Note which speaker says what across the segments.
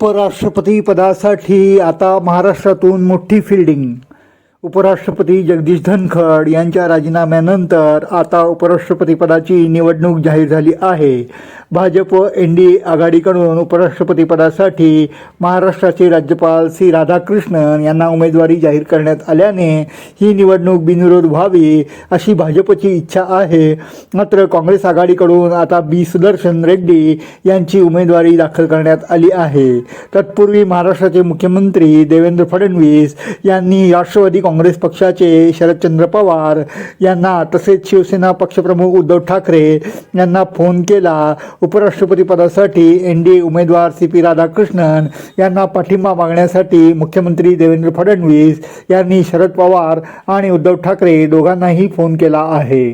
Speaker 1: उपराष्ट्रपती पदासाठी आता महाराष्ट्रातून मोठी फिल्डिंग उपराष्ट्रपती जगदीश धनखड यांच्या राजीनाम्यानंतर आता उपराष्ट्रपतीपदाची निवडणूक जाहीर झाली आहे. भाजप एन डी आघाडीकडून उपराष्ट्रपतीपदासाठी महाराष्ट्राचे राज्यपाल सी राधाकृष्णन यांना उमेदवारी जाहीर करण्यात आल्याने ही निवडणूक बिनविरोध व्हावी अशी भाजपची इच्छा आहे. मात्र काँग्रेस आघाडीकडून आता बी सुदर्शन रेड्डी यांची उमेदवारी दाखल करण्यात आली आहे. तत्पूर्वी महाराष्ट्राचे मुख्यमंत्री देवेंद्र फडणवीस यांनी राष्ट्रवादी काँग्रेस पक्षाचे शरदचंद्र पवार यांना तसेच शिवसेना पक्षप्रमुख उद्धव ठाकरे यांना फोन केला. उपराष्ट्रपती पदासाठी एन डी ए उमेदवार सी पी राधाकृष्णन यांना पाठिंबा मागण्यासाठी मुख्यमंत्री देवेंद्र फडणवीस यांनी शरद पवार आणि उद्धव ठाकरे दोघांनाही फोन केला आहे.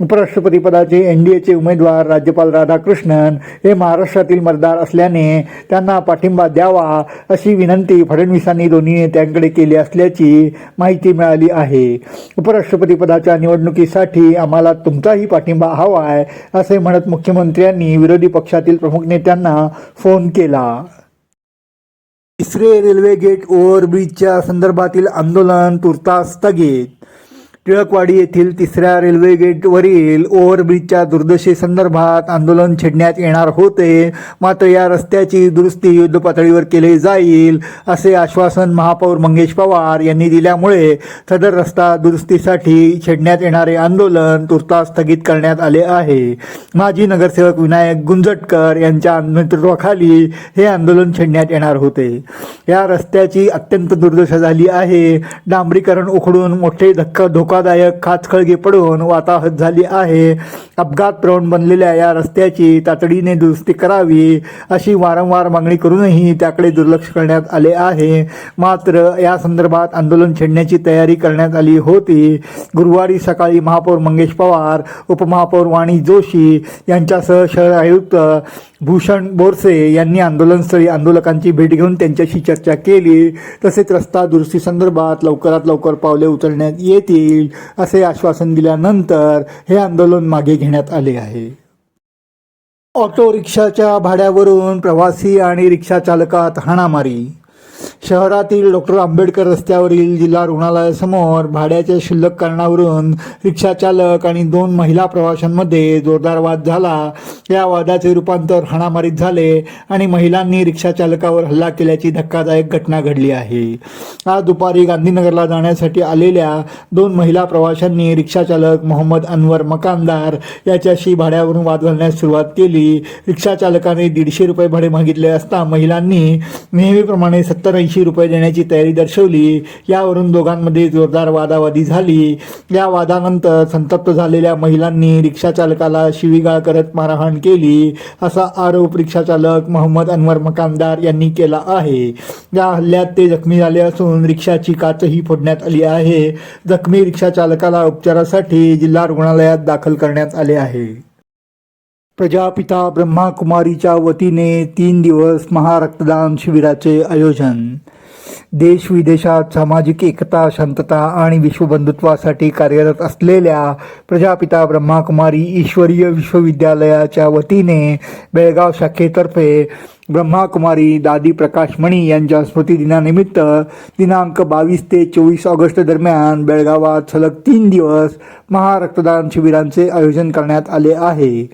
Speaker 1: उपराष्ट्रपती पदाचे एन डी एचे उमेदवार राज्यपाल राधाकृष्णन हे महाराष्ट्रातील मतदार असल्याने त्यांना पाठिंबा द्यावा अशी विनंती फडणवीसांनी दोन्ही नेत्यांकडे केली असल्याची माहिती माहिती मिळाली आहे. उपराष्ट्रपती पदाच्या निवडणुकीसाठी आम्हाला तुमचाही पाठिंबा हवा आहे असे म्हणत मुख्यमंत्र्यांनी विरोधी पक्षातील प्रमुख नेत्यांना फोन केला. तिसरे रेल्वे गेट ओव्हरब्रिजच्या संदर्भातील आंदोलन तुर्तास स्थगित टिळकवाडी येथील तिसऱ्या रेल्वे गेटवरील ओव्हरब्रिजच्या दुर्दशेसंदर्भात आंदोलन छेडण्यात येणार होते. मात्र या रस्त्याची दुरुस्ती युद्धपातळीवर केली जाईल असे आश्वासन महापौर मंगेश पवार यांनी दिल्यामुळे सदर रस्ता दुरुस्तीसाठी छेडण्यात येणारे आंदोलन तुर्तास स्थगित करण्यात आले आहे. माजी नगरसेवक विनायक गुंजटकर यांच्या नेतृत्वाखाली हे आंदोलन छेडण्यात येणार होते. या रस्त्याची अत्यंत दुर्दशा झाली आहे. डांबरीकरण उखडून मोठे धक्का धोका धोकादायक खाचखळगे पडून वाताहत झाली आहे. अपघात प्रवण बनलेल्या या रस्त्याची तातडीने दुरुस्ती करावी अशी वारंवार मागणी करूनही त्याकडे दुर्लक्ष करण्यात आले आहे. मात्र या संदर्भात आंदोलन छेडण्याची तयारी करण्यात आली होती. गुरुवारी सकाळी महापौर मंगेश पवार उपमहापौर वाणी जोशी यांच्यासह शहर आयुक्त भूषण बोरसे यांनी आंदोलनस्थळी आंदोलकांची भेट घेऊन त्यांच्याशी चर्चा केली. तसेच रस्ता दुरुस्ती संदर्भात लवकरात लवकर पावले उचलण्यात येतील. असे आश्वासन दिल्यानंतर हे आंदोलन मागे घेण्यात आले आहे. ऑटो रिक्षाच्या भाड्यावरून प्रवासी आणि रिक्षा चालकात हाणामारी शहरातील डॉक्टर आंबेडकर रस्त्यावरील जिल्हा रुग्णालयासमोर भाड्याच्या शिल्लक कारणावरून रिक्षा चालक आणि दोन महिला प्रवाशांमध्ये जोरदार वाद झाला. या वादाचे रूपांतर हाणामारीत झाले आणि महिलांनी रिक्षा चालकावर हल्ला केल्याची धक्कादायक घटना घडली आहे. आज दुपारी गांधीनगरला जाण्यासाठी आलेल्या दोन महिला प्रवाशांनी रिक्षा चालक मोहम्मद अनवर मकानदार याच्याशी भाड्यावरून वाद घालण्यास सुरुवात केली. रिक्षा चालकाने दीडशे रुपये भाडे मागितले असता महिलांनी नेहमीप्रमाणे सत्तर ऐंशी रुपये देण्याची तयारी दर्शवली. यावरून दोघांमध्ये जोरदार वादावादी झाली. या वादानंतर संतप्त झालेल्या महिलांनी रिक्षा चालकाला शिवीगाळ करत मारहाण केली असा आरोप रिक्षा चालक मोहम्मद अनवर मकानदार यांनी केला आहे. या हल्ल्यात ते जखमी झाले असून रिक्षाची काचही फोडण्यात आली आहे. जखमी रिक्षा चालकाला उपचारासाठी जिल्हा रुग्णालयात दाखल करण्यात आले आहे. प्रजापिता ब्रह्माकुमारीच्या वतीने तीन दिवस महारक्तदान शिबिराचे आयोजन. देश विदेशात सामाजिक एकता शांतता आणि विश्वबंधुत्वासाठी कार्यरत असलेल्या प्रजापिता ब्रह्माकुमारी ईश्वरीय विश्वविद्यालयाच्या वतीने बेळगाव शाखेतर्फे ब्रह्माकुमारी दादी प्रकाश मणी यांच्या स्मृतिदिनानिमित्त दिनांक बावीस ते चोवीस ऑगस्ट दरम्यान बेळगावात सलग तीन दिवस महारक्तदान शिबिरांचे आयोजन करण्यात आले आहे.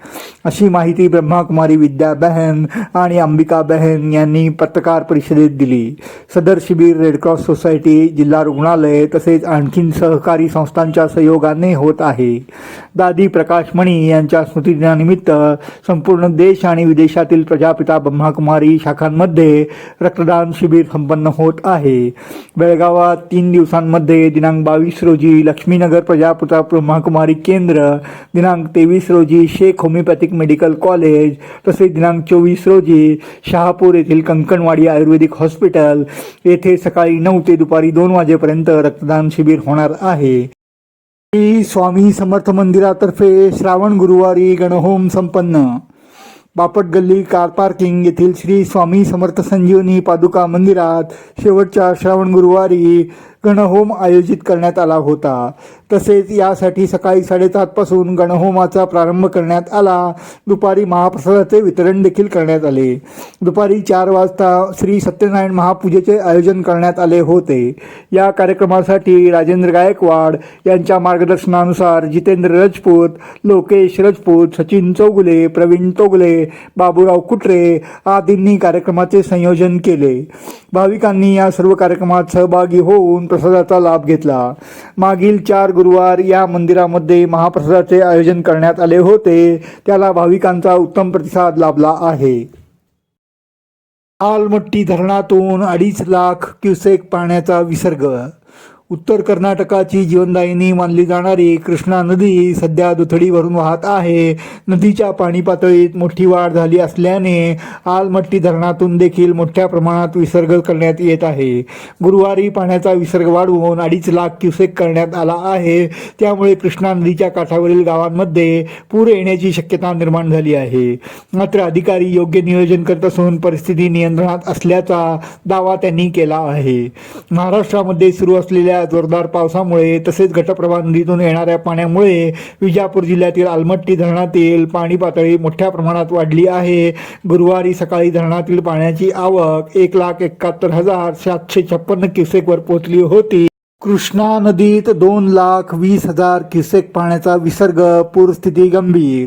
Speaker 1: अशी माहिती ब्रह्माकुमारी विद्या बहन आणि अंबिका बहन यांनी पत्रकार परिषदेत दिली. सदर शिबिर रेडक्रॉस सोसायटी जिल्हा रुग्णालय तसेच आणखीन सहकारी संस्थांच्या सहयोगाने होत आहे. दादी प्रकाश मणी यांच्या स्मृतिदिनानिमित्त संपूर्ण देश आणि विदेशातील प्रजापिता ब्रह्माकुमारी शाखांमध्ये रक्तदान शिबिर संपन्न होत आहे. बेळगावात तीन दिवसांमध्ये दिनांक बावीस रोजी लक्ष्मीनगर प्रजापुता ब्रह्माकुमारी केंद्र दिनांक तेवीस रोजी शेख होमिओपॅथिक मेडिकल कॉलेज तसेच दिनांक चोवीस रोजी शहापूर येथील कंकणवाडी आयुर्वेदिक हॉस्पिटल येथे सकाळी नऊ ते दुपारी दोन वाजेपर्यंत रक्तदान शिबिर होणार आहे. स्वामी समर्थ मंदिरातर्फे श्रावण गुरुवारी गणहोम संपन्न. बापट गल्ली कार पार्किंग येथील श्री स्वामी समर्थ संजीवनी पादुका मंदिरात शेवटच्या श्रावण गुरुवारी गणहोम आयोजित करण्यात आला होता. तसेच यासाठी सकाळी साडेसातपासून गणहोमाचा प्रारंभ करण्यात आला. दुपारी महाप्रसादाचे वितरण देखील करण्यात आले. दुपारी चार वाजता श्री सत्यनारायण महापूजेचे आयोजन करण्यात आले होते. या कार्यक्रमासाठी राजेंद्र गायकवाड यांच्या मार्गदर्शनानुसार जितेंद्र रजपूत लोकेश रजपूत सचिन चौगुले प्रवीण चौगुले बाबूराव कुटरे आदींनी कार्यक्रमाचे संयोजन केले. भाविकांनी या सर्व कार्यक्रमात सहभागी होऊन प्रसादाचा लाभ घेतला. मागील चार गुरुवार या मंदिरामध्ये महाप्रसादाचे आयोजन करण्यात आले होते. त्याला भाविकांचा उत्तम प्रतिसाद लाभला आहे. आलमट्टी धरणातून अडीच लाख क्युसेक पाण्याचा विसर्ग उत्तर कर्नाटकाची जीवनदायिनी मानली जाणारी कृष्णा नदी सध्या दुथडी भरून वाहत आहे. नदीच्या पाणी पातळीत मोठी वाढ झाली असल्याने आलमट्टी धरणातून देखील मोठ्या प्रमाणात विसर्ग करण्यात येत आहे. गुरुवारी पाण्याचा विसर्ग वाढवून अडीच लाख क्युसेक करण्यात आला आहे. त्यामुळे कृष्णा नदीच्या काठावरील गावांमध्ये पूर येण्याची शक्यता निर्माण झाली आहे. मात्र अधिकारी योग्य नियोजन करत असून परिस्थिती नियंत्रणात असल्याचा दावा त्यांनी केला आहे. महाराष्ट्रामध्ये सुरू असलेल्या झालेल्या जोरदार पावसामुळे तसेच घटप्रभा नदीतून येणाऱ्या पाण्यामुळे विजापूर जिल्ह्यातील आलमट्टी धरणातील पाणी पातळी मोठ्या प्रमाणात वाढली आहे. गुरुवारी सकाळी धरणातील पाण्याची आवक एक लाख एकाहत्तर हजार सातशे छप्पन्न क्युसेकवर पोहोचली होती. कृष्णा नदीत दोन लाख वीस हजार क्युसेक पाण्याचा विसर्ग पूरस्थिती गंभीर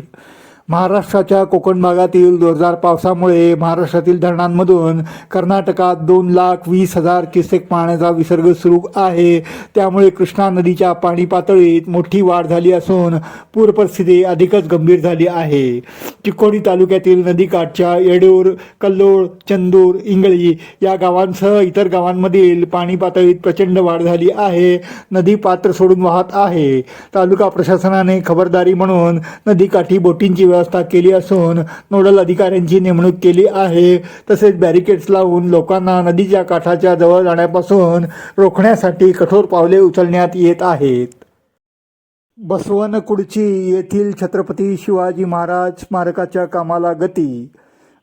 Speaker 1: महाराष्ट्राच्या कोकण भागातील जोरदार पावसामुळे महाराष्ट्रातील धरणांमधून कर्नाटकात दोन लाख वीस हजार क्युसेक पाण्याचा विसर्ग सुरू आहे. त्यामुळे कृष्णा नदीच्या पाणी पातळीत मोठी वाढ झाली असून पूर परिस्थिती अधिकच गंभीर झाली आहे. चिकोडी तालुक्यातील नदीकाठच्या येडूर कल्लोळ चंदूर इंगळी या गावांसह इतर गावांमधील पाणी पातळीत प्रचंड वाढ झाली आहे. नदी पात्र सोडून वाहत आहे. तालुका प्रशासनाने खबरदारी म्हणून नदीकाठी बोटींची व्यवस्था व्यवस्था केली असून नोडल अधिकाऱ्यांची नेमणूक केली आहे. तसेच बॅरिकेड्स लावून लोकांना नदीच्या काठाच्या जवळ जाण्यापासून रोखण्यासाठी कठोर पावले उचलण्यात येत आहेत. बसवनकुडची येथील छत्रपती शिवाजी महाराज स्मारकाच्या कामाला गती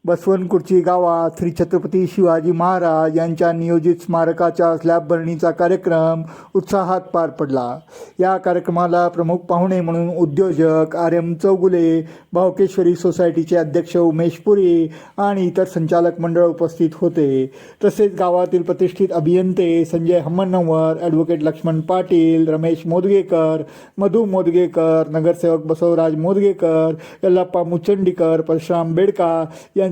Speaker 1: बसवनकुर्ची गावात श्री छत्रपती शिवाजी महाराज यांच्या नियोजित स्मारकाच्या स्लॅब भरणीचा कार्यक्रम उत्साहात पार पडला. या कार्यक्रमाला प्रमुख पाहुणे म्हणून उद्योजक आर एम चौगुले भावकेश्वरी सोसायटीचे अध्यक्ष उमेश पुरी आणि इतर संचालक मंडळ उपस्थित होते. तसेच गावातील प्रतिष्ठित अभियंते संजय हम्मनवर ॲडव्होकेट लक्ष्मण पाटील रमेश मोदगेकर मधु मोदगेकर नगरसेवक बसवराज मोदगेकर यल्लाप्पा मुचंडीकर परशुराम बेडका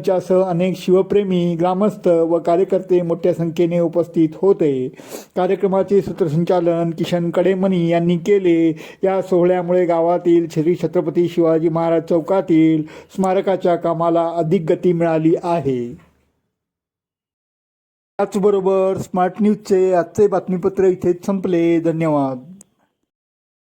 Speaker 1: यांच्यासह अनेक शिवप्रेमी ग्रामस्थ व कार्यकर्ते मोठ्या संख्येने उपस्थित होते. कार्यक्रमाचे सूत्रसंचालन किशन कडेमणी यांनी केले. या सोहळ्यामुळे गावातील श्री छत्रपती शिवाजी महाराज चौकातील स्मारकाच्या कामाला अधिक गती मिळाली आहे. त्याचबरोबर स्मार्ट न्यूजचे आजचे बातमीपत्र इथेच संपले. धन्यवाद.